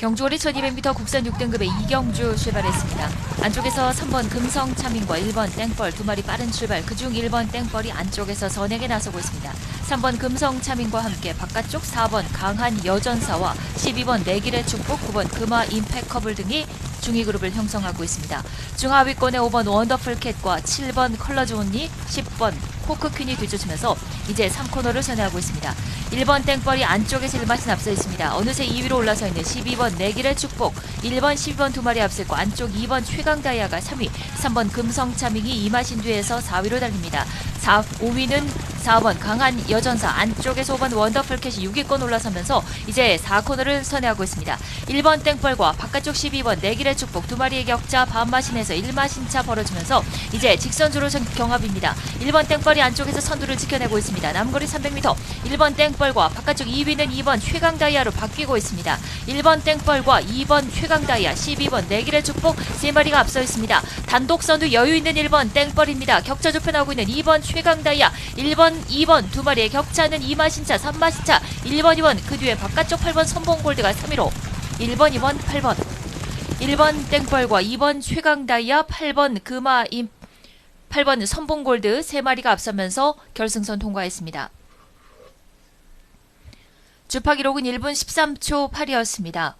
경주거리 1200m 국산 6등급의 이경주 출발했습니다. 안쪽에서 3번 금성 차민과 1번 땡벌 두 마리 빠른 출발 그중 1번 땡벌이 안쪽에서 선행에 나서고 있습니다. 3번 금성 차민과 함께 바깥쪽 4번 강한 여전사와 12번 내길의 축복 9번 금화 임팩커블 등이 중위 그룹을 형성하고 있습니다. 중하위권의 5번 원더풀 캣과 7번 컬러존이 10번 포크 퀸이 뒤쫓으면서 이제 3코너를 선회하고 있습니다. 1번 땡벌이 안쪽에서 1마신 앞서 있습니다. 어느새 2위로 올라서 있는 12번 내길의 축복, 1번 12번 두 마리 앞서 있고 안쪽 2번 최강 다이아가 3위, 3번 금성 차밍이 2마신 뒤에서 4위로 달립니다. 4, 5위는 4번 강한 여전사 안쪽에서 5번 원더풀캣이 6위권 올라서면서 이제 4코너를 선회하고 있습니다. 1번 땡벌과 바깥쪽 12번 내길의 축복 두 마리의 격차 반마신에서 1마신차 벌어지면서 이제 직선주로 전- 경합입니다. 1번 땡벌이 안쪽에서 선두를 지켜내고 있습니다. 남거리 300m 1번 땡벌과 바깥쪽 2위는 2번 최강 다이아로 바뀌고 있습니다. 1번 땡벌과 2번 최강다이아 12번 내길의 축복 세 마리가 앞서 있습니다. 단독 선두 여유 있는 1번 땡벌입니다. 격차 좁혀 나오고 있는 2번 최강다이아 1번 2번 두 마리의 격차는 2마신차 3마신차 1번 2번 그 뒤에 바깥쪽 8번 선봉골드가 3위로 1번 2번 8번 1번 땡벌과 2번 최강다이아 8번 금화 임 8번 선봉골드 세 마리가 앞서면서 결승선 통과했습니다. 주파 기록은 1분 13초 8이었습니다.